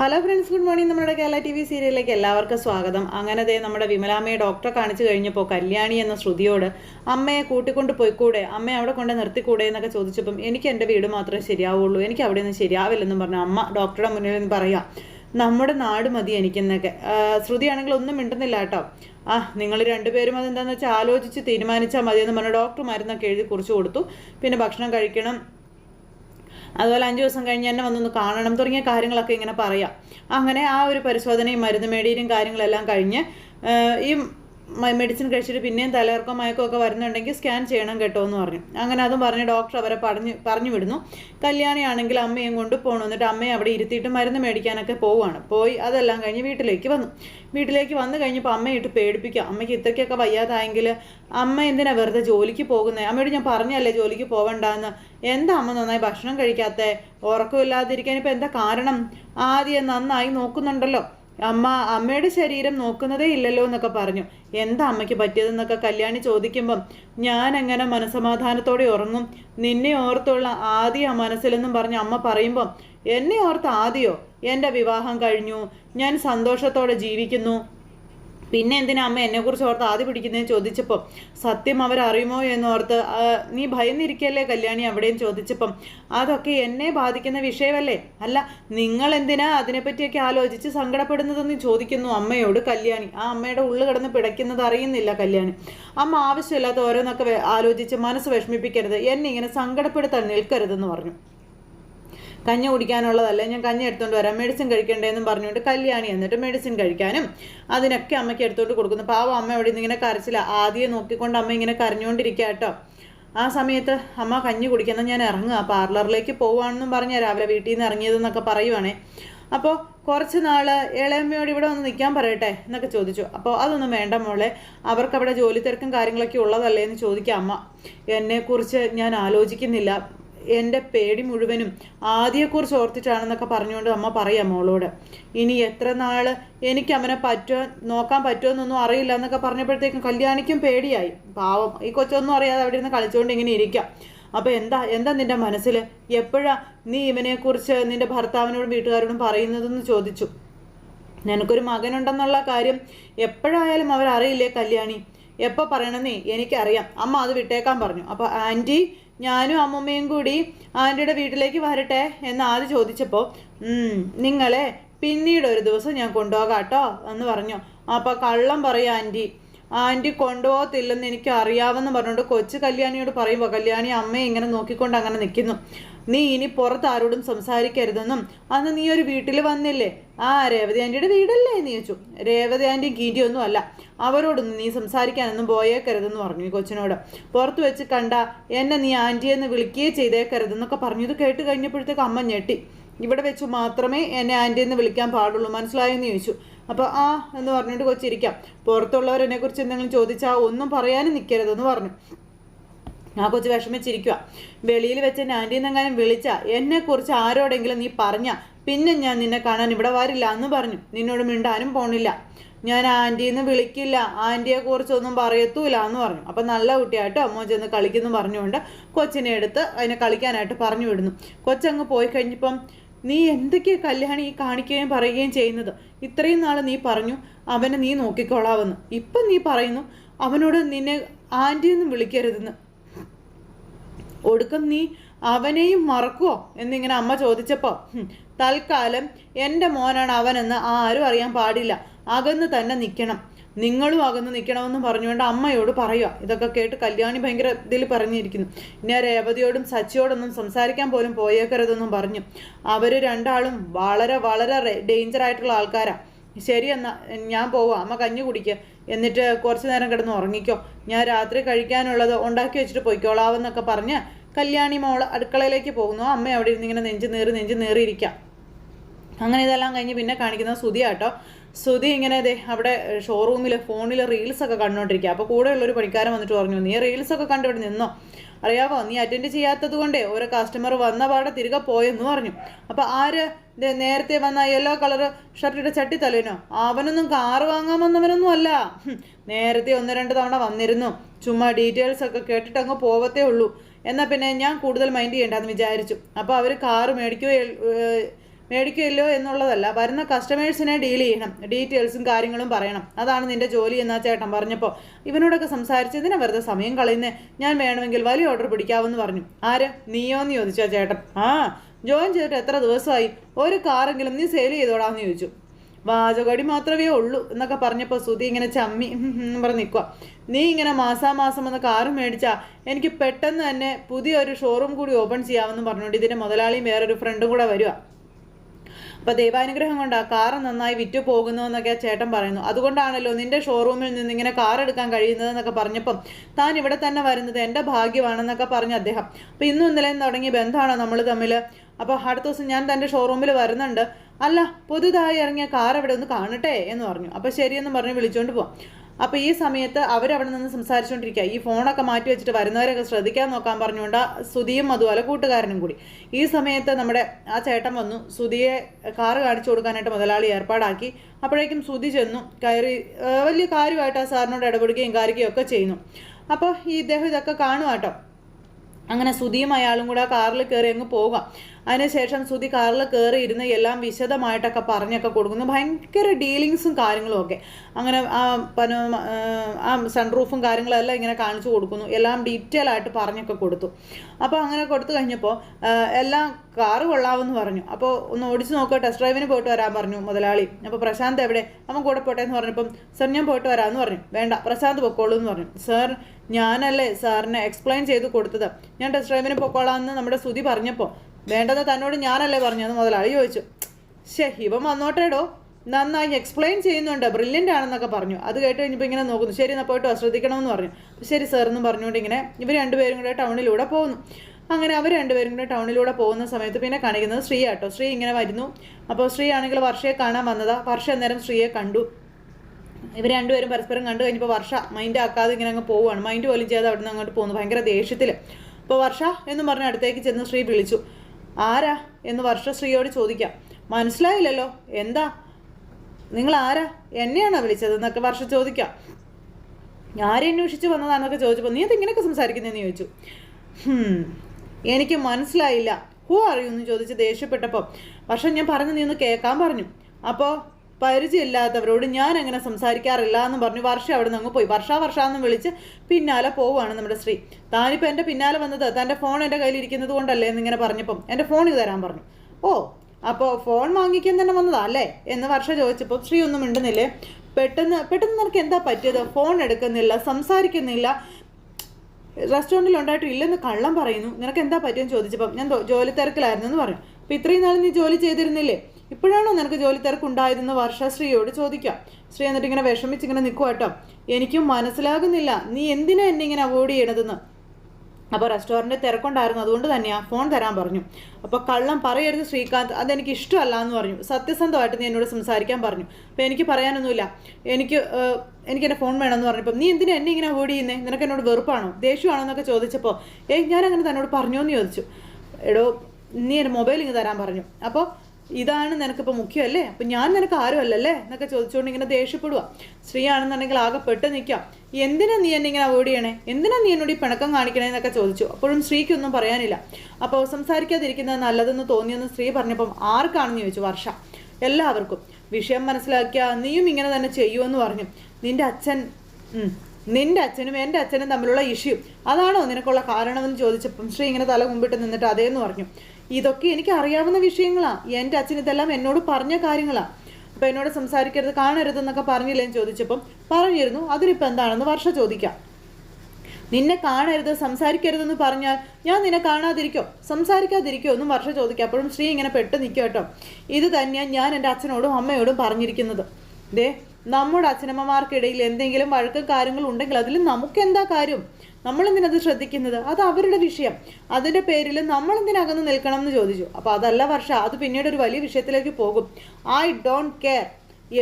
Hello friends good morning നമ്മുടെ Kerala T V സീരിയലിലേക്ക് എല്ലാവർക്കും സ്വാഗതം. അങ്ങനെ ദേ നമ്മുടെ വിമലാമ്മയെ ഡോക്ടറെ കാണിച്ചു കഴിഞ്ഞപ്പോൾ കല്യാണി എന്ന ശ്രുതിയോട് അമ്മയെ കൂട്ടിക്കൊണ്ട് പോയിക്കൂടെ? അമ്മയെ അവിടെ കൊണ്ട് നിർത്തിക്കൂടെ? എന്നൊക്കെ ചോദിച്ചപ്പം എനിക്ക് എന്റെ വീട് മാത്രമേ ശരിയാവുള്ളൂ. എനിക്ക് അവിടെ നിന്ന് ശരിയാവില്ലെന്നും പറഞ്ഞു അമ്മ ഡോക്ടറുടെ മുന്നിൽ നിന്ന് പറയാം നമ്മുടെ നാട് മതി എനിക്കെന്നൊക്കെ. ശ്രുതി ശ്രുതിയാണെങ്കിൽ ഒന്നും മിണ്ടുന്നില്ല കേട്ടോ. ആ നിങ്ങൾ രണ്ടുപേരും അതെന്താണെന്ന് വെച്ചാൽ ആലോചിച്ച് തീരുമാനിച്ചാൽ മതിയെന്ന് പറഞ്ഞു ഡോക്ടർ മരുന്നൊക്കെ എഴുതി കുറിച്ച് കൊടുത്തു. പിന്നെ ഭക്ഷണം കഴിക്കണം. അതുപോലെ അഞ്ച് ദിവസം കഴിഞ്ഞ് എന്നെ വന്നൊന്ന് കാണണം തുടങ്ങിയ കാര്യങ്ങളൊക്കെ ഇങ്ങനെ പറയാം. അങ്ങനെ ആ ഒരു പരിശോധനയും മരുന്ന് മേടിയിലും കാര്യങ്ങളെല്ലാം കഴിഞ്ഞ് ഈ മെഡിസിൻ കഴിച്ചിട്ട് പിന്നെയും തലയിറക്കം മയക്കം ഒക്കെ വരുന്നുണ്ടെങ്കിൽ സ്കാൻ ചെയ്യണം കേട്ടോ എന്ന് പറഞ്ഞു. അങ്ങനെ അതും പറഞ്ഞ് ഡോക്ടർ അവരെ പറഞ്ഞു പറഞ്ഞു വിടുന്നു. കല്യാണിയാണെങ്കിൽ അമ്മയും കൊണ്ട് പോകണം എന്നിട്ട് അമ്മയെ അവിടെ ഇരുത്തിയിട്ട് മരുന്ന് മേടിക്കാനൊക്കെ പോവുകയാണ്. പോയി അതെല്ലാം കഴിഞ്ഞ് വീട്ടിലേക്ക് വന്നു. വീട്ടിലേക്ക് വന്നു കഴിഞ്ഞപ്പോൾ അമ്മയിട്ട് പേടിപ്പിക്കുക. അമ്മയ്ക്ക് ഇത്രയ്ക്കൊക്കെ വയ്യാതായെങ്കിൽ അമ്മ എന്തിനാ വെറുതെ ജോലിക്ക് പോകുന്നത് അമ്മയോട് ഞാൻ പറഞ്ഞല്ലേ ജോലിക്ക് പോകണ്ടെന്ന് എന്താ അമ്മ നന്നായി ഭക്ഷണം കഴിക്കാത്ത? ഉറക്കമില്ലാതിരിക്കാൻ ഇപ്പം എന്താ കാരണം? ആദ്യം നന്നായി നോക്കുന്നുണ്ടല്ലോ. അമ്മ അമ്മയുടെ ശരീരം നോക്കുന്നതേ ഇല്ലല്ലോ എന്നൊക്കെ പറഞ്ഞു. എന്താ അമ്മയ്ക്ക് പറ്റിയതെന്നൊക്കെ കല്യാണി ചോദിക്കുമ്പം ഞാൻ എങ്ങനെ മനസമാധാനത്തോടെ ഉറങ്ങും. നിന്നെ ഓർത്തുള്ള ആദ്യ മനസ്സിലെന്നും പറഞ്ഞ് അമ്മ പറയുമ്പം എന്നെ ഓർത്ത് ആദ്യോ? എന്റെ വിവാഹം കഴിഞ്ഞു. ഞാൻ സന്തോഷത്തോടെ ജീവിക്കുന്നു. പിന്നെ എന്തിനാ അമ്മ എന്നെക്കുറിച്ച് ഓർത്ത് ആദ്യം പിടിക്കുന്നതെന്ന് ചോദിച്ചപ്പം സത്യം അവരറിയുമോ? എന്നോർത്ത് നീ ഭയന്നിരിക്കല്ലേ കല്യാണി? അവിടെയും ചോദിച്ചപ്പം അതൊക്കെ എന്നെ ബാധിക്കുന്ന വിഷയമല്ലേ? അല്ല നിങ്ങൾ എന്തിനാ അതിനെപ്പറ്റിയൊക്കെ ആലോചിച്ച് സങ്കടപ്പെടുന്നതെന്ന് ചോദിക്കുന്നു അമ്മയോട് കല്യാണി. ആ അമ്മയുടെ ഉള്ളു കിടന്ന് പിടയ്ക്കുന്നത് അറിയുന്നില്ല കല്യാണി. അമ്മ ആവശ്യമില്ലാത്ത ഓരോന്നൊക്കെ ആലോചിച്ച് മനസ്സ് വിഷമിപ്പിക്കരുത്. എന്നെ ഇങ്ങനെ സങ്കടപ്പെടുത്താൻ നിൽക്കരുതെന്ന് പറഞ്ഞു. കഞ്ഞി കുടിക്കാനുള്ളതല്ല ഞാൻ കഞ്ഞി എടുത്തുകൊണ്ട് വരാം മെഡിസിൻ കഴിക്കണ്ടേന്നും പറഞ്ഞുകൊണ്ട് കല്യാണി എന്നിട്ട് മെഡിസിൻ കഴിക്കാനും അതിനൊക്കെ അമ്മയ്ക്ക് എടുത്തോണ്ട് കൊടുക്കുന്നു. പാവം അമ്മ എവിടെ നിന്ന് ഇങ്ങനെ കരച്ചില്ല ആദ്യം നോക്കിക്കൊണ്ട് അമ്മ ഇങ്ങനെ കരഞ്ഞുകൊണ്ടിരിക്കുക കേട്ടോ. ആ സമയത്ത് അമ്മ കഞ്ഞി കുടിക്കുന്ന ഞാൻ ഇറങ്ങുക പാർലറിലേക്ക് പോവാണെന്നും പറഞ്ഞ രാവിലെ വീട്ടിൽ നിന്ന് ഇറങ്ങിയതെന്നൊക്കെ പറയുവാണേ. അപ്പോൾ കുറച്ച് നാൾ ഇളയമ്മയോട് ഇവിടെ ഒന്ന് നിൽക്കാൻ പറയട്ടെ എന്നൊക്കെ ചോദിച്ചു. അപ്പോൾ അതൊന്നും വേണ്ട മോളെ അവർക്ക് അവിടെ ജോലി തിരക്കും കാര്യങ്ങളൊക്കെ ഉള്ളതല്ലേ എന്ന് ചോദിക്കാം അമ്മ. എന്നെക്കുറിച്ച് ഞാൻ ആലോചിക്കുന്നില്ല. എന്റെ പേടി മുഴുവനും ആദ്യയെക്കുറിച്ച് ഓർത്തിട്ടാണെന്നൊക്കെ പറഞ്ഞുകൊണ്ട് അമ്മ പറയാം മോളോട്. ഇനി എത്ര നാൾ എനിക്ക് അവനെ പറ്റുമോ നോക്കാൻ പറ്റുമോ എന്നൊന്നും അറിയില്ല എന്നൊക്കെ പറഞ്ഞപ്പോഴത്തേക്കും കല്യാണിക്കും പേടിയായി. പാവം ഈ കൊച്ചൊന്നും അറിയാതെ അവിടെ ഇരുന്ന് കളിച്ചുകൊണ്ട് ഇങ്ങനെ ഇരിക്കാം. അപ്പോൾ എന്താ എന്താ നിന്റെ മനസ്സിൽ എപ്പോഴാ നീ ഇവനെക്കുറിച്ച് നിന്റെ ഭർത്താവിനോടും വീട്ടുകാരോടും പറയുന്നതെന്ന് ചോദിച്ചു? നിനക്കൊരു മകനുണ്ടെന്നുള്ള കാര്യം എപ്പോഴായാലും അവരറിയില്ലേ കല്യാണി? എപ്പോൾ പറയണമെന്നേ എനിക്കറിയാം. അമ്മ അത് വിട്ടേക്കാൻ പറഞ്ഞു. അപ്പോൾ ആന്റി ഞാനും അമ്മമ്മയും കൂടി ആന്റിയുടെ വീട്ടിലേക്ക് വരട്ടെ എന്ന് ആദ്യം ചോദിച്ചപ്പോൾ "ഉം, നിങ്ങളെ പിന്നീട് ഒരു ദിവസം ഞാൻ കൊണ്ടുപോകാം കേട്ടോ എന്ന് പറഞ്ഞു. അപ്പോൾ കള്ളം പറയും ആന്റി ആന്റി കൊണ്ടുപോകത്തില്ലെന്ന് എനിക്ക് അറിയാമെന്ന് പറഞ്ഞുകൊണ്ട് കൊച്ചു കല്യാണിയോട് പറയുമ്പോൾ കല്യാണി അമ്മയെ ഇങ്ങനെ നോക്കിക്കൊണ്ട് അങ്ങനെ നിൽക്കുന്നു നീ ഇനി പുറത്ത് ആരോടും സംസാരിക്കരുതെന്നും അന്ന് നീ ഒരു വീട്ടിൽ വന്നില്ലേ? ആ രേവതി ആന്റിയുടെ വീടല്ലേ എന്ന് ചോദിച്ചു. രേവതി ആന്റിയും കീറ്റിയൊന്നും അല്ല. അവരോടൊന്നും നീ സംസാരിക്കാനൊന്നും പോയേക്കരുതെന്ന് പറഞ്ഞു ഈ കൊച്ചിനോട്. പുറത്ത് വെച്ച് കണ്ട എന്നെ നീ ആന്റിയെന്ന് വിളിക്കുകയേ ചെയ്തേക്കരുതെന്നൊക്കെ പറഞ്ഞു. ഇത് കേട്ട് കഴിഞ്ഞപ്പോഴത്തേക്ക് അമ്മ ഞെട്ടി. ഇവിടെ വെച്ച് മാത്രമേ എന്നെ ആന്റി എന്ന് വിളിക്കാൻ പാടുള്ളൂ മനസ്സിലായെന്ന് ചോദിച്ചു. അപ്പോൾ ആ എന്ന് പറഞ്ഞിട്ട് കൊച്ചിരിക്കാം. പുറത്തുള്ളവർ എന്നെക്കുറിച്ച് എന്തെങ്കിലും ചോദിച്ചാൽ ഒന്നും പറയാനും നിൽക്കരുതെന്ന് പറഞ്ഞു. ആ കൊച്ചു വിഷമിച്ചിരിക്കുക വെളിയിൽ വെച്ച് എന്നെ ആന്റി എന്നെങ്ങാനും വിളിച്ച എന്നെക്കുറിച്ച് ആരോടെങ്കിലും നീ പറഞ്ഞ പിന്നെ ഞാൻ നിന്നെ കാണാൻ ഇവിടെ വരില്ല എന്ന് പറഞ്ഞു. നിന്നോട് മിണ്ടാനും പോണില്ല. ഞാൻ ആന്റീന്ന് വിളിക്കില്ല. ആന്റിയെ കുറിച്ചൊന്നും പറയത്തൂല എന്ന് പറഞ്ഞു. അപ്പം നല്ല കുട്ടിയായിട്ട് അമ്മ ചെന്ന് കളിക്കുന്നു പറഞ്ഞുകൊണ്ട് കൊച്ചിനെ എടുത്ത് അതിനെ കളിക്കാനായിട്ട് പറഞ്ഞു വിടുന്നു. കൊച്ചങ്ങ് പോയി കഴിഞ്ഞപ്പം നീ എന്തൊക്കെയാ കല്യാണി ഈ കാണിക്കുകയും പറയുകയും ചെയ്യുന്നത്? ഇത്രയും നാൾ നീ പറഞ്ഞു അവനെ നീ നോക്കിക്കോളാവെന്ന് ഇപ്പം നീ പറയുന്നു അവനോട് നിന്നെ ആന്റിയൊന്നും വിളിക്കരുതെന്ന്. ഒടുക്കം നീ അവനെയും മറക്കുവോ? എന്നിങ്ങനെ അമ്മ ചോദിച്ചപ്പോൾ തൽക്കാലം എന്റെ മോനാണ് അവനെന്ന് ആരും അറിയാൻ പാടില്ല. അകന്ന് തന്നെ നിൽക്കണം നിങ്ങളും അകന്ന് നിൽക്കണമെന്ന് പറഞ്ഞുകൊണ്ട് അമ്മയോട് പറയുക ഇതൊക്കെ കേട്ട് കല്യാണി ഭയങ്കര ഇതിൽ പറഞ്ഞിരിക്കുന്നു. ഇനി രേവതിയോടും സച്ചിയോടൊന്നും സംസാരിക്കാൻ പോലും പോയേക്കരുതെന്നും പറഞ്ഞു. അവർ രണ്ടാളും വളരെ വളരെ ഡേഞ്ചർ ആയിട്ടുള്ള ആൾക്കാരാണ് ശരി എന്നാ ഞാൻ പോവാം. അമ്മ കഞ്ഞി കുടിക്കുക എന്നിട്ട് കുറച്ച് നേരം കിടന്ന് ഉറങ്ങിക്കോ. ഞാൻ രാത്രി കഴിക്കാനുള്ളത് ഉണ്ടാക്കി വെച്ചിട്ട് പൊയ്ക്കോളാവെന്നൊക്കെ പറഞ്ഞ് കല്യാണി മോൾ അടുക്കളയിലേക്ക് പോകുന്നു. അമ്മ അവിടെ ഇരുന്ന് ഇങ്ങനെ നെഞ്ച് നേറി നെഞ്ച് നേറിയിരിക്കാം. അങ്ങനെ ഇതെല്ലാം കഴിഞ്ഞ് പിന്നെ കാണിക്കുന്നത് സുതിയാട്ടോ സുതി ഇങ്ങനെ ദേ അവിടെ ഷോറൂമിൽ ഫോണിൽ റീൽസൊക്കെ കണ്ടുകൊണ്ടിരിക്കുക അപ്പോൾ കൂടെയുള്ളൊരു പണിക്കാരൻ വന്നിട്ട് പറഞ്ഞു നീ റീൽസൊക്കെ കണ്ട് ഇവിടെ നിന്നോ? അറിയാവോ നീ അറ്റൻഡ് ചെയ്യാത്തത് കൊണ്ടേ ഓരോ കസ്റ്റമർ വന്ന പാടെ തിരികെ പോയെന്ന് പറഞ്ഞു. അപ്പോൾ ആര് നേരത്തെ വന്ന യെല്ലോ കളർ ഷർട്ടിട്ട് ചട്ടിത്തലേനോ അവനൊന്നും കാറ് വാങ്ങാൻ വന്നവനൊന്നും അല്ല. നേരത്തെ ഒന്ന് രണ്ട് തവണ വന്നിരുന്നു. ചുമ്മാ ഡീറ്റെയിൽസ് ഒക്കെ കേട്ടിട്ട് അങ്ങ് പോവത്തേ ഉള്ളൂ. എന്നാൽ പിന്നെ ഞാൻ കൂടുതൽ മൈൻഡ് ചെയ്യണ്ടെന്ന് വിചാരിച്ചു. അപ്പോൾ അവർ കാറ് മേടിക്കുകയോ മേടിക്കുമല്ലോ എന്നുള്ളതല്ല വരുന്ന കസ്റ്റമേഴ്സിനെ ഡീൽ ചെയ്യണം. ഡീറ്റെയിൽസും കാര്യങ്ങളും പറയണം. അതാണ് നിന്റെ ജോലി എന്നാ ചേട്ടൻ പറഞ്ഞപ്പോൾ ഇവനോടൊക്കെ സംസാരിച്ച് ഇതിനെ വെറുതെ സമയം കളയുന്നേ? ഞാൻ വേണമെങ്കിൽ വലിയ ഓർഡർ പിടിക്കാമെന്ന് പറഞ്ഞു. ആര്? നീയോ എന്ന് ചോദിച്ചോ ചേട്ടൻ? ആ ജോയിൻ ചെയ്തിട്ട് എത്ര ദിവസമായി? ഒരു കാറെങ്കിലും നീ സെയിൽ ചെയ്തോടാന്ന് ചോദിച്ചു. വാചകടി മാത്രമേ ഉള്ളൂ എന്നൊക്കെ പറഞ്ഞപ്പോൾ സുധി ഇങ്ങനെ ചമ്മി പറഞ്ഞ് നിൽക്കുക നീ ഇങ്ങനെ മാസാമാസം ഒന്ന് കാറ് മേടിച്ചാൽ എനിക്ക് പെട്ടെന്ന് തന്നെ പുതിയൊരു ഷോറൂം കൂടി ഓപ്പൺ ചെയ്യാമെന്ന് പറഞ്ഞുകൊണ്ട് ഇതിന്റെ മുതലാളിയും വേറൊരു ഫ്രണ്ടും കൂടെ വരിക അപ്പോൾ ദൈവാനുഗ്രഹം കൊണ്ട് കാറ് നന്നായി വിറ്റു പോകുന്നു എന്നൊക്കെ ചേട്ടൻ പറയുന്നു. അതുകൊണ്ടാണല്ലോ നിന്റെ ഷോറൂമിൽ നിന്ന് ഇങ്ങനെ കാർ എടുക്കാൻ കഴിയുന്നതെന്നൊക്കെ പറഞ്ഞപ്പം താൻ ഇവിടെ തന്നെ വരുന്നത് എന്റെ ഭാഗ്യമാണെന്നൊക്കെ പറഞ്ഞു അദ്ദേഹം. അപ്പോൾ ഇന്നും ഇന്നലെ തുടങ്ങിയ ബന്ധമാണോ നമ്മൾ തമ്മിൽ അപ്പോൾ അടുത്ത ദിവസം ഞാൻ തന്റെ ഷോറൂമിൽ വരുന്നുണ്ട്. അല്ല പുതുതായി ഇറങ്ങിയ കാർ അവിടെ ഒന്ന് കാണട്ടെ എന്ന് പറഞ്ഞു. അപ്പോൾ ശരിയെന്ന് പറഞ്ഞ് വിളിച്ചുകൊണ്ട് പോവാം. അപ്പോൾ ഈ സമയത്ത് അവരവിടെ നിന്ന് സംസാരിച്ചുകൊണ്ടിരിക്കുക ഈ ഫോണൊക്കെ മാറ്റി വെച്ചിട്ട് വരുന്നവരൊക്കെ ശ്രദ്ധിക്കാൻ നോക്കാൻ പറഞ്ഞുകൊണ്ട് സുധിയും അതുപോലെ കൂട്ടുകാരനും കൂടി. ഈ സമയത്ത് നമ്മുടെ ആ ചേട്ടൻ വന്നു. സുധിയെ കാറ് കാണിച്ചു കൊടുക്കാനായിട്ട് മുതലാളി ഏർപ്പാടാക്കി. അപ്പോഴേക്കും സുധി ചെന്നു. കയറി വലിയ കാര്യമായിട്ട് ആ സാറിനോട് ഇടപെടുകയും കാര്യക്കുകയും ഒക്കെ ചെയ്യുന്നു. അപ്പോൾ ഈ ഇദ്ദേഹം ഇതൊക്കെ കാണുവാട്ടോ. അങ്ങനെ സുധിയും അയാളും കൂടെ ആ കാറിൽ കയറി അങ്ങ് പോകാം. അതിനുശേഷം ശ്രുതി കാറിൽ കയറി ഇരുന്ന് എല്ലാം വിശദമായിട്ടൊക്കെ പറഞ്ഞൊക്കെ കൊടുക്കുന്നു. ഭയങ്കര ഡീലിങ്സും കാര്യങ്ങളും ഒക്കെ. അങ്ങനെ ആ പന ആ സൺറൂഫും കാര്യങ്ങളെല്ലാം ഇങ്ങനെ കാണിച്ചു കൊടുക്കുന്നു. എല്ലാം ഡീറ്റെയിൽ ആയിട്ട് പറഞ്ഞൊക്കെ കൊടുത്തു. അപ്പോൾ അങ്ങനെ കൊടുത്തു കഴിഞ്ഞപ്പോൾ എല്ലാം കാറ് കൊള്ളാമെന്ന് പറഞ്ഞു. അപ്പോൾ ഒന്ന് ഓടിച്ച് നോക്കുക ടെസ്റ്റ് ഡ്രൈവിന് പോയിട്ട് വരാൻ പറഞ്ഞു മുതലാളി. അപ്പോൾ പ്രശാന്ത് എവിടെ? അവൻ കൂടെ പോട്ടെ എന്ന് പറഞ്ഞപ്പം സർ ഞാൻ പോയിട്ട് വരാമെന്ന് പറഞ്ഞു. വേണ്ട പ്രശാന്ത് പൊക്കോളൂ എന്ന് പറഞ്ഞു. സർ ഞാനല്ലേ സാറിനെ എക്സ്പ്ലെയിൻ ചെയ്ത് കൊടുത്തത്? ഞാൻ ടെസ്റ്റ് ഡ്രൈവിന് പൊക്കോളാമെന്ന് നമ്മുടെ ശ്രുതി പറഞ്ഞപ്പോൾ വേണ്ടത് തന്നോട് ഞാനല്ലേ പറഞ്ഞത് മുതലാളി ചോദിച്ചു. ശേ ഇവൻ വന്നോട്ടേടോ. നന്നായി എക്സ്പ്ലെയിൻ ചെയ്യുന്നുണ്ട്. ബ്രില്യന്റ് ആണെന്നൊക്കെ പറഞ്ഞു. അത് കേട്ട് കഴിഞ്ഞപ്പോൾ ഇങ്ങനെ നോക്കുന്നു. ശരി എന്നാൽ പോയിട്ട് ശ്രദ്ധിക്കണമെന്ന് പറഞ്ഞു. ശരി സാർ എന്ന് പറഞ്ഞുകൊണ്ട് ഇങ്ങനെ ഇവർ രണ്ടുപേരും കൂടെ ടൗണിലൂടെ പോകുന്നു. അങ്ങനെ അവർ രണ്ടുപേരും കൂടെ ടൗണിലൂടെ പോകുന്ന സമയത്ത് പിന്നെ കാണിക്കുന്നത് ശ്രീ ആട്ടോ ശ്രീ ഇങ്ങനെ വരുന്നു. അപ്പോൾ ശ്രീ ആണെങ്കിൽ വർഷയെ കാണാൻ വന്നതാ. വർഷ അന്നേരം ശ്രീയെ കണ്ടു. ഇവർ രണ്ടുപേരും പരസ്പരം കണ്ടു കഴിഞ്ഞപ്പോൾ വർഷ മൈൻഡ് ആക്കാതെ ഇങ്ങനെ അങ്ങ് പോവുകയാണ്. മൈൻഡ് പോലും ചെയ്ത് അവിടെ നിന്ന് അങ്ങോട്ട് പോകുന്നു. ഭയങ്കര ദേഷ്യത്തിൽ അപ്പോൾ വർഷ എന്ന് പറഞ്ഞ അടുത്തേക്ക് ചെന്ന് ശ്രീ വിളിച്ചു. ആരാ എന്ന് വർഷശ്രീയോട് ചോദിക്കാം. മനസ്സിലായില്ലല്ലോ. എന്താ? നിങ്ങൾ ആരാ? എന്നെയാണോ വിളിച്ചത് എന്നൊക്കെ വർഷ ചോദിക്കാം. ആരെ അന്വേഷിച്ച് വന്നതാണെന്നൊക്കെ ചോദിച്ചപ്പോൾ നീ അത് ഇങ്ങനെയൊക്കെ സംസാരിക്കുന്നതെന്ന് ചോദിച്ചു. എനിക്ക് മനസ്സിലായില്ല. ഹൂ അറിയുമെന്ന് ചോദിച്ച് ദേഷ്യപ്പെട്ടപ്പോൾ വർഷം ഞാൻ പറഞ്ഞു നീ ഒന്ന് കേൾക്കാൻ പറഞ്ഞു. അപ്പോൾ പരിചയമില്ലാത്തവരോട് ഞാൻ അങ്ങനെ സംസാരിക്കാറില്ല എന്ന് പറഞ്ഞു വർഷ അവിടെ നിന്ന് അങ്ങ് പോയി. വർഷ വർഷ എന്ന് വിളിച്ച് പിന്നാലെ പോവുകയാണ് നമ്മുടെ ശ്രീ. താനിപ്പോൾ എന്റെ പിന്നാലെ വന്നത് തന്റെ ഫോൺ എന്റെ കയ്യിൽ ഇരിക്കുന്നത് കൊണ്ടല്ലേ എന്നിങ്ങനെ പറഞ്ഞപ്പം എന്റെ ഫോൺ ഇത് തരാൻ പറഞ്ഞു. ഓ അപ്പോൾ ഫോൺ വാങ്ങിക്കാൻ തന്നെ വന്നതാ അല്ലേ? എന്ന് വർഷ ചോദിച്ചപ്പോൾ ശ്രീ ഒന്നും മിണ്ടുന്നില്ലേ? പെട്ടെന്ന് പെട്ടെന്ന് നിനക്ക് എന്താ പറ്റിയത്? ഫോൺ എടുക്കുന്നില്ല സംസാരിക്കുന്നില്ല റെസ്റ്റോറന്റിൽ ഉണ്ടായിട്ട് ഇല്ലെന്ന് കള്ളം പറയുന്നു. നിനക്ക് എന്താ പറ്റിയെന്ന് ചോദിച്ചപ്പം ഞാൻ ജോലി തിരക്കിലായിരുന്നു എന്ന് പറഞ്ഞു. അപ്പം ഇത്രയും നാൾ നീ ജോലി ചെയ്തിരുന്നില്ലേ? ഇപ്പോഴാണോ നിനക്ക് ജോലി തിരക്കുണ്ടായതെന്ന് വർഷശ്രീയോട് ചോദിക്കാം. ശ്രീ എന്നിട്ട് ഇങ്ങനെ വിഷമിച്ച് ഇങ്ങനെ നിൽക്കുക കേട്ടോ എനിക്കും മനസ്സിലാകുന്നില്ല. നീ എന്തിനാ എന്നെ ഇങ്ങനെ അവോയ്ഡ് ചെയ്യണതെന്ന്? അപ്പോൾ റെസ്റ്റോറന്റ് തിരക്കുണ്ടായിരുന്നു. അതുകൊണ്ട് തന്നെയാണ് ഫോൺ തരാൻ പറഞ്ഞു. അപ്പോൾ കള്ളം പറയരുത് ശ്രീകാന്ത്. അതെനിക്ക് ഇഷ്ടമല്ല എന്ന് പറഞ്ഞു. സത്യസന്ധമായിട്ട് നീ എന്നോട് സംസാരിക്കാൻ പറഞ്ഞു. അപ്പോൾ എനിക്ക് പറയാനൊന്നുമില്ല. എനിക്ക് എനിക്ക് എന്റെ ഫോൺ വേണമെന്ന് പറഞ്ഞപ്പോൾ നീ എന്തിനാ എന്നെ ഇങ്ങനെ അവോയ്ഡ് ചെയ്യുന്നേ? നിനക്ക് എന്നോട് വെറുപ്പാണോ? ദേഷ്യമാണോ എന്നൊക്കെ ചോദിച്ചപ്പോൾ ഏയ് ഞാൻ അങ്ങനെ തന്നോട് പറഞ്ഞോ എന്ന് ചോദിച്ചു. എടോ നീ എന്റെ മൊബൈൽ ഇങ്ങ് തരാൻ പറഞ്ഞു. അപ്പോൾ ഇതാണ് നിനക്കിപ്പോൾ മുഖ്യമല്ലേ? അപ്പം ഞാൻ നിനക്ക് ആരും അല്ലല്ലേ എന്നൊക്കെ ചോദിച്ചുകൊണ്ട് ഇങ്ങനെ ദേഷ്യപ്പെടുക സ്ത്രീ ആണെന്നുണ്ടെങ്കിൽ ആകെ പെട്ട് നിൽക്കാം. എന്തിനാ നീ എന്നെ ഇങ്ങനെ അവോയ്ഡ് ചെയ്യണേ? എന്തിനാ നീ എന്നോട് ഈ പിണക്കം കാണിക്കണേ എന്നൊക്കെ ചോദിച്ചു. അപ്പോഴും സ്ത്രീക്കൊന്നും പറയാനില്ല. അപ്പോൾ സംസാരിക്കാതിരിക്കുന്നത് നല്ലതെന്ന് തോന്നിയെന്ന് സ്ത്രീ പറഞ്ഞപ്പം ആർക്കാണെന്ന് ചോദിച്ചു വർഷ. എല്ലാവർക്കും. വിഷയം മനസ്സിലാക്കിയ നീയും ഇങ്ങനെ തന്നെ ചെയ്യുമെന്ന് പറഞ്ഞു. നിന്റെ അച്ഛൻ നിന്റെ അച്ഛനും എന്റെ അച്ഛനും തമ്മിലുള്ള ഇഷ്യൂ അതാണോ നിനക്കുള്ള കാരണമെന്ന് ചോദിച്ചപ്പം ശ്രീ ഇങ്ങനെ തല മുമ്പിട്ട് നിന്നിട്ട് അതേന്ന് പറഞ്ഞു. ഇതൊക്കെ എനിക്ക് അറിയാവുന്ന വിഷയങ്ങളാണ് എന്റെ അച്ഛൻ ഇതെല്ലാം എന്നോട് പറഞ്ഞ കാര്യങ്ങളാണ് അപ്പം എന്നോട് സംസാരിക്കരുത് കാണരുത് എന്നൊക്കെ പറഞ്ഞില്ലേന്ന് ചോദിച്ചപ്പം പറഞ്ഞിരുന്നു. അതിനിപ്പോൾ എന്താണെന്ന് വർഷ ചോദിക്കാം. നിന്നെ കാണരുത് സംസാരിക്കരുതെന്ന് പറഞ്ഞാൽ ഞാൻ നിന്നെ കാണാതിരിക്കോ സംസാരിക്കാതിരിക്കോ എന്നും വർഷ ചോദിക്കാം. അപ്പോഴും ശ്രീ ഇങ്ങനെ പെട്ട് നിൽക്കും കേട്ടോ. ഇത് തന്നെയാണ് ഞാൻ എന്റെ അച്ഛനോടും അമ്മയോടും പറഞ്ഞിരിക്കുന്നത്. ദേ നമ്മുടെ അച്ഛനമ്മമാർക്കിടയിൽ എന്തെങ്കിലും വഴക്കും കാര്യങ്ങളും ഉണ്ടെങ്കിൽ അതിൽ നമുക്കെന്താ കാര്യം? നമ്മൾ എന്തിനത് ശ്രദ്ധിക്കുന്നത്? അത് അവരുടെ വിഷയം. അതിന്റെ പേരിൽ നമ്മൾ എന്തിനകന്ന് നിൽക്കണം എന്ന് ചോദിച്ചു. അപ്പോൾ അതല്ല വർഷ അത് പിന്നീട് ഒരു വലിയ വിഷയത്തിലേക്ക് പോകും. ഐ ഡോണ്ട് കെയർ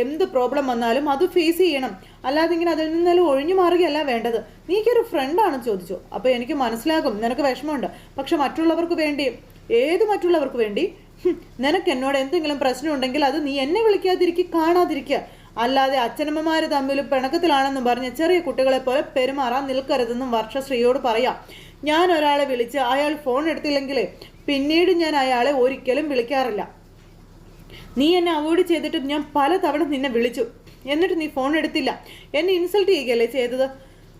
എന്ത് പ്രോബ്ലം വന്നാലും അത് ഫേസ് ചെയ്യണം. അല്ലാതെ ഇങ്ങനെ അതിൽ നിന്നെല്ലാം ഒഴിഞ്ഞു മാറുകയല്ല വേണ്ടത്. നീക്കൊരു ഫ്രണ്ടാണ് ചോദിച്ചു. അപ്പോൾ എനിക്ക് മനസ്സിലാകും. നിനക്ക് വിഷമമുണ്ട്. പക്ഷെ മറ്റുള്ളവർക്ക് വേണ്ടി ഏത് മറ്റുള്ളവർക്ക് വേണ്ടി? നിനക്ക് എന്നോട് എന്തെങ്കിലും പ്രശ്നം ഉണ്ടെങ്കിൽ അത് നീ എന്നെ വിളിക്കാതിരിക്കുക കാണാതിരിക്കുക അല്ലാതെ അച്ഛനമ്മമാർ തമ്മിലും പിണക്കത്തിലാണെന്നും പറഞ്ഞ് ചെറിയ കുട്ടികളെ പോലെ പെരുമാറാൻ നിൽക്കരുതെന്നും വർഷശ്രീയോട് പറയാം. ഞാൻ ഒരാളെ വിളിച്ച് അയാൾ ഫോൺ എടുത്തില്ലെങ്കിൽ പിന്നീട് ഞാൻ അയാളെ ഒരിക്കലും വിളിക്കാറില്ല. നീ എന്നെ അവോയ്ഡ് ചെയ്തിട്ടും ഞാൻ പലതവണ നിന്നെ വിളിച്ചു. എന്നിട്ട് നീ ഫോൺ എടുത്തില്ല. എന്നെ ഇൻസൾട്ട് ചെയ്യുകയല്ലേ ചെയ്തത്?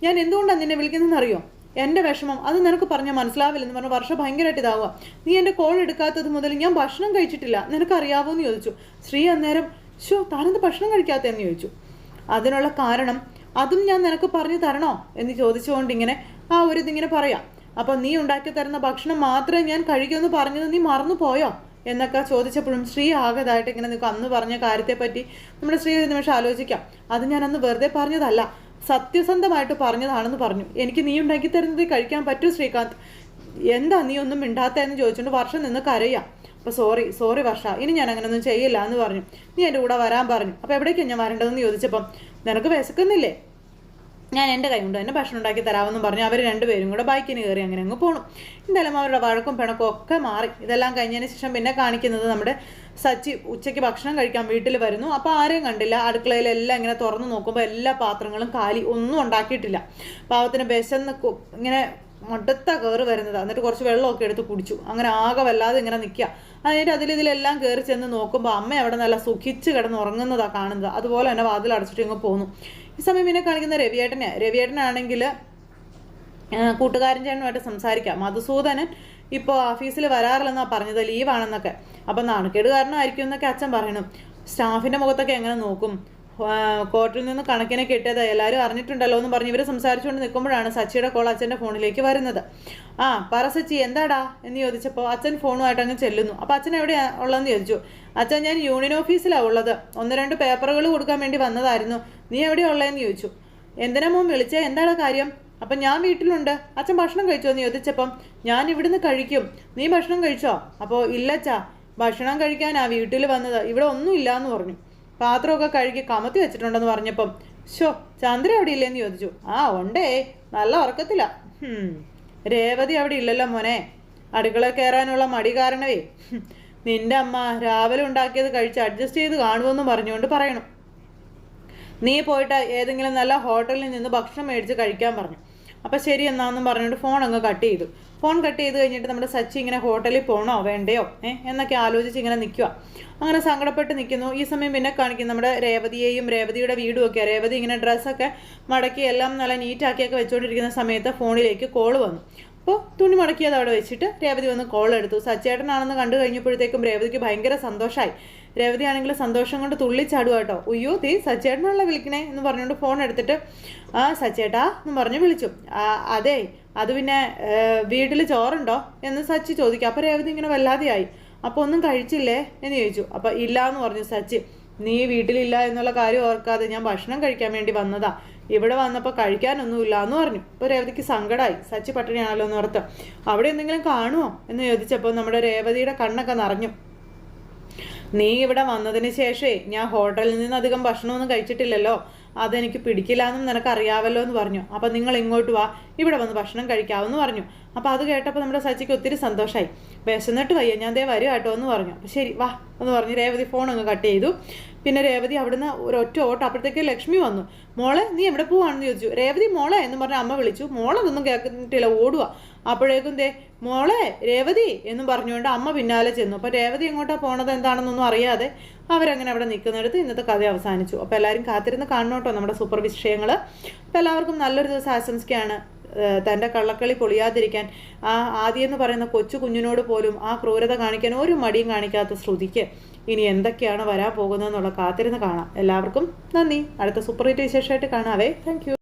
ഞാൻ എന്തുകൊണ്ടാണ് നിന്നെ വിളിക്കുന്നതെന്ന് അറിയോ എന്റെ വിഷമം അത് നിനക്ക് പറഞ്ഞാൽ മനസ്സിലാവില്ലെന്ന് പറഞ്ഞു വർഷം ഭയങ്കരമായിട്ട് ഇതാവുക നീ എന്റെ കോൾ എടുക്കാത്തത് മുതൽ ഞാൻ ഭക്ഷണം കഴിച്ചിട്ടില്ല. നിനക്ക് അറിയാവോ എന്ന് ചോദിച്ചു. ശ്രീ അന്നേരം ഷോ താനെന്ത് ഭക്ഷണം കഴിക്കാത്തതെന്ന് ചോദിച്ചു. അതിനുള്ള കാരണം അതും ഞാൻ നിനക്ക് പറഞ്ഞു തരണോ എന്ന് ചോദിച്ചുകൊണ്ട് ഇങ്ങനെ ആ ഒരു ഇതിങ്ങനെ പറയാം. അപ്പോൾ നീ ഉണ്ടാക്കി തരുന്ന ഭക്ഷണം മാത്രമേ ഞാൻ കഴിക്കുമെന്ന് പറഞ്ഞത് നീ മറന്നു പോയോ? എന്നൊക്കെ ചോദിച്ചപ്പോഴും ശ്രീ ആകതായിട്ട് ഇങ്ങനെ നിൽക്കും. അന്ന് പറഞ്ഞ കാര്യത്തെ പറ്റി നമ്മുടെ ശ്രീ ഒരു നിമിഷം ആലോചിക്കാം. അത് ഞാൻ അന്ന് വെറുതെ പറഞ്ഞതല്ല. സത്യസന്ധമായിട്ട് പറഞ്ഞതാണെന്ന് പറഞ്ഞു. എനിക്ക് നീ ഉണ്ടാക്കി തരുന്നത് കഴിക്കാൻ പറ്റൂ ശ്രീകാന്ത്. എന്താ നീ ഒന്നും മിണ്ടാത്തതെന്ന് ചോദിച്ചുകൊണ്ട് വർഷം നിന്ന് കരയാം. അപ്പോൾ സോറി സോറി വർഷ ഇനി ഞാൻ അങ്ങനെയൊന്നും ചെയ്യില്ല എന്ന് പറഞ്ഞു. നീ എന്റെ കൂടെ വരാൻ പറഞ്ഞു. അപ്പോൾ എവിടേക്കാണ് ഞാൻ വരേണ്ടതെന്ന് ചോദിച്ചപ്പം നിനക്ക് വിശക്കുന്നില്ലേ? ഞാൻ എന്റെ കൈ കൊണ്ട് തന്നെ ഭക്ഷണം ഉണ്ടാക്കി തരാമെന്നും പറഞ്ഞു. അവർ രണ്ടുപേരും കൂടെ ബൈക്കിന് കയറി അങ്ങനെ അങ്ങ് പോണു. എന്തായാലും അവരുടെ വഴക്കും പിണക്കും ഒക്കെ മാറി. ഇതെല്ലാം കഴിഞ്ഞതിന് ശേഷം പിന്നെ കാണിക്കുന്നത് നമ്മുടെ സച്ചി ഉച്ചയ്ക്ക് ഭക്ഷണം കഴിക്കാൻ വീട്ടിൽ വരുന്നു. അപ്പോൾ ആരെയും കണ്ടില്ല. അടുക്കളയിലെല്ലാം ഇങ്ങനെ തുറന്നു നോക്കുമ്പോൾ എല്ലാ പാത്രങ്ങളും കാലി ഒന്നും ഉണ്ടാക്കിയിട്ടില്ല. പാവത്തിന് വിശന്ന് ഇങ്ങനെ മടുത്ത കയറി വരുന്നത്. എന്നിട്ട് കുറച്ച് വെള്ളമൊക്കെ എടുത്ത് കുടിച്ചു. അങ്ങനെ ആകെ വല്ലാതെ ഇങ്ങനെ നിൽക്കുക അതിന്റെ അതിലിതിലെല്ലാം കയറി ചെന്ന് നോക്കുമ്പോൾ അമ്മ അവിടെ നല്ല സുഖിച്ച് കിടന്ന് ഉറങ്ങുന്നതാണ് കാണുന്നത് അതുപോലെ തന്നെ വാതിൽ അടച്ചിട്ട് ഇങ്ങ് പോന്നു. ഈ സമയം പിന്നെ കാണിക്കുന്ന രവിയേട്ടനെ. രവിയേട്ടനാണെങ്കിൽ കൂട്ടുകാരൻ ചേട്ടനുമായിട്ട് സംസാരിക്കാം. മധുസൂദനൻ ഇപ്പോൾ ഓഫീസിൽ വരാറില്ലെന്നാണ് പറഞ്ഞത്. ലീവാണെന്നൊക്കെ അപ്പം നാണക്കേട് കാരണമായിരിക്കും എന്നൊക്കെ അച്ഛൻ പറയണം. സ്റ്റാഫിന്റെ മുഖത്തൊക്കെ എങ്ങനെ നോക്കും? കോർട്ടിൽ നിന്ന് കണക്കിനെ കിട്ടിയത് എല്ലാവരും അറിഞ്ഞിട്ടുണ്ടല്ലോ എന്ന് പറഞ്ഞ് ഇവർ സംസാരിച്ചുകൊണ്ട് നിൽക്കുമ്പോഴാണ് സച്ചിയുടെ കോൾ അച്ഛന്റെ ഫോണിലേക്ക് വരുന്നത്. ആ പറ സച്ചി എന്താടാ? എന്ന് ചോദിച്ചപ്പോൾ അച്ഛൻ ഫോണുമായിട്ട് അങ്ങ് ചെല്ലുന്നു. അപ്പോൾ അച്ഛൻ എവിടെയാണ് ഉള്ളതെന്ന് ചോദിച്ചു. അച്ഛൻ ഞാൻ യൂണിയൻ ഓഫീസിലാണ് ഉള്ളത്. ഒന്ന് രണ്ട് പേപ്പറുകൾ കൊടുക്കാൻ വേണ്ടി വന്നതായിരുന്നു. നീ എവിടെയാണ് ഉള്ളതെന്ന് ചോദിച്ചു. എന്തിനാ മോൻ വിളിച്ചേ? എന്താണ് കാര്യം? അപ്പം ഞാൻ വീട്ടിലുണ്ട്. അച്ഛൻ ഭക്ഷണം കഴിച്ചോ എന്ന് ചോദിച്ചപ്പം ഞാൻ ഇവിടുന്ന് കഴിക്കും. നീ ഭക്ഷണം കഴിച്ചോ? അപ്പോൾ ഇല്ലച്ചാ ഭക്ഷണം കഴിക്കാനാ വീട്ടിൽ വന്നത്. ഇവിടെ ഒന്നും ഇല്ല എന്ന് പറഞ്ഞു. പാത്രമൊക്കെ കഴുകി കമത്തി വെച്ചിട്ടുണ്ടെന്ന് പറഞ്ഞപ്പം ഷോ ചന്ദ്ര അവിടെ ഇല്ലേന്ന് ചോദിച്ചു. ആ ഉണ്ടേ നല്ല ഉറക്കത്തില്ല രേവതി അവിടെ ഇല്ലല്ലോ മോനെ. അടുക്കള കയറാനുള്ള മടി കാരണവേ. നിന്റെ അമ്മ രാവിലെ ഉണ്ടാക്കിയത് കഴിച്ച് അഡ്ജസ്റ്റ് ചെയ്ത് കാണുമെന്ന് പറഞ്ഞുകൊണ്ട് പറയണം. നീ പോയിട്ട് ഏതെങ്കിലും നല്ല ഹോട്ടലിൽ നിന്ന് ഭക്ഷണം മേടിച്ച് കഴിക്കാൻ പറഞ്ഞു. അപ്പം ശരി എന്നാന്നും പറഞ്ഞിട്ട് ഫോൺ അങ്ങ് കട്ട് ചെയ്തു. ഫോൺ കട്ട് ചെയ്ത് കഴിഞ്ഞിട്ട് നമ്മുടെ സച്ചി ഇങ്ങനെ ഹോട്ടലിൽ പോകണോ വേണ്ടയോ? ഏ? എന്നൊക്കെ ആലോചിച്ച് ഇങ്ങനെ നിൽക്കുക അങ്ങനെ സങ്കടപ്പെട്ട് നിൽക്കുന്നു ഈ സമയം പിന്നെ കാണിക്കും നമ്മുടെ രേവതിയെയും രേവതിയുടെ വീടും ഒക്കെ. രേവതി ഇങ്ങനെ ഡ്രസ്സൊക്കെ മടക്കി എല്ലാം നല്ല നീറ്റാക്കിയൊക്കെ വെച്ചുകൊണ്ടിരിക്കുന്ന സമയത്ത് ഫോണിലേക്ക് കോൾ വന്നു. അപ്പോൾ തുണി മടക്കി അത് അവിടെ വെച്ചിട്ട് രേവതി വന്ന് കോൾ എടുത്തു. സച്ചേട്ടനാണെന്ന് കണ്ടു കഴിഞ്ഞപ്പോഴത്തേക്കും രേവതിക്ക് ഭയങ്കര സന്തോഷമായി രേവതി ആണെങ്കിൽ സന്തോഷം കൊണ്ട് തുള്ളിച്ചാടുക കേട്ടോ. ഉയ്യോ തീ സച്ചേട്ടനാണല്ലോ വിളിക്കണേ? എന്ന് പറഞ്ഞുകൊണ്ട് ഫോൺ എടുത്തിട്ട് ആ സച്ചേട്ടാ എന്ന് പറഞ്ഞ് വിളിച്ചു. "ആ, അതെ അത് പിന്നെ വീട്ടിൽ ചോറുണ്ടോ? എന്ന് സച്ചി ചോദിക്കും. അപ്പോൾ രേവതി ഇങ്ങനെ വല്ലാതെയായി. അപ്പോൾ ഒന്നും കഴിച്ചില്ലേ? എന്ന് ചോദിച്ചു. അപ്പോൾ ഇല്ല എന്ന് പറഞ്ഞു സച്ചി. നീ വീട്ടിലില്ല എന്നുള്ള കാര്യം ഓർക്കാതെ ഞാൻ ഭക്ഷണം കഴിക്കാൻ വേണ്ടി വന്നതാ. ഇവിടെ വന്നപ്പോൾ കഴിക്കാനൊന്നുമില്ല എന്ന് പറഞ്ഞു. ഇപ്പോൾ രേവതിക്ക് സങ്കടമായി സച്ചി പട്ടിണിയാണല്ലോ എന്ന് ഓർത്ത്. അവിടെ എന്തെങ്കിലും കാണുമോ എന്ന് ചോദിച്ചപ്പോൾ നമ്മുടെ രേവതിയുടെ കണ്ണൊക്കെ നിറഞ്ഞു. നീ ഇവിടെ വന്നതിന് ശേഷമേ ഞാൻ ഹോട്ടലിൽ നിന്ന് അധികം ഭക്ഷണമൊന്നും കഴിച്ചിട്ടില്ലല്ലോ. അതെനിക്ക് പിടിക്കില്ല എന്നും നിനക്ക് അറിയാവല്ലോ എന്ന് പറഞ്ഞു. അപ്പം നിങ്ങൾ ഇങ്ങോട്ട് വാ. ഇവിടെ വന്ന് ഭക്ഷണം കഴിക്കാമെന്ന് പറഞ്ഞു. അപ്പോൾ അത് കേട്ടപ്പോൾ നമ്മുടെ സച്ചിക്ക് ഒത്തിരി സന്തോഷമായി വിശന്നിട്ട് വയ്യ. ഞാൻ ദേ വരും കേട്ടോ എന്ന് പറഞ്ഞു. ശരി വാ എന്ന് പറഞ്ഞ് രേവതി ഫോൺ അങ്ങ് കട്ട് ചെയ്തു. പിന്നെ രേവതി അവിടുന്ന് ഒരൊറ്റ ഓട്ടം. അപ്പോഴത്തേക്ക് ലക്ഷ്മി വന്നു. മോളെ നീ എവിടെ പോവാണെന്ന് ചോദിച്ചു. രേവതി മോളെ എന്ന് പറഞ്ഞ അമ്മ വിളിച്ചു. മോളെ ഒന്നും കേൾക്കുന്നിട്ടില്ല ഓടുക അപ്പോഴേക്കും ദേ മോളെ രേവതി എന്നും പറഞ്ഞുകൊണ്ട് അമ്മ പിന്നാലെ ചെന്നു. അപ്പോൾ രേവതി എങ്ങോട്ടാ പോണത് എന്താണെന്നൊന്നും അറിയാതെ അവരങ്ങനെ അവിടെ നിൽക്കുന്നിടത്ത് ഇന്നത്തെ കഥ അവസാനിച്ചു. അപ്പോൾ എല്ലാവരും കാത്തിരുന്ന് കാണണോട്ടോ നമ്മുടെ സൂപ്പർ വിഷയങ്ങൾ അപ്പോൾ എല്ലാവർക്കും നല്ലൊരു ദിവസം ആശംസിക്കുകയാണ്. തന്റെ കള്ളക്കളി പൊളിയാതിരിക്കാൻ ആ ആദ്യം എന്ന് പറയുന്ന കൊച്ചു കുഞ്ഞിനോട് പോലും ആ ക്രൂരത കാണിക്കാൻ ഒരു മടിയും കാണിക്കാത്ത ശ്രുതിക്ക് ഇനി എന്തൊക്കെയാണ് വരാൻ പോകുന്നതെന്നുള്ള കാത്തിരുന്ന് കാണാം. എല്ലാവർക്കും നന്ദി. അടുത്ത സൂപ്പർ ഹിറ്റ് വിശേഷമായിട്ട് കാണാവേ. താങ്ക്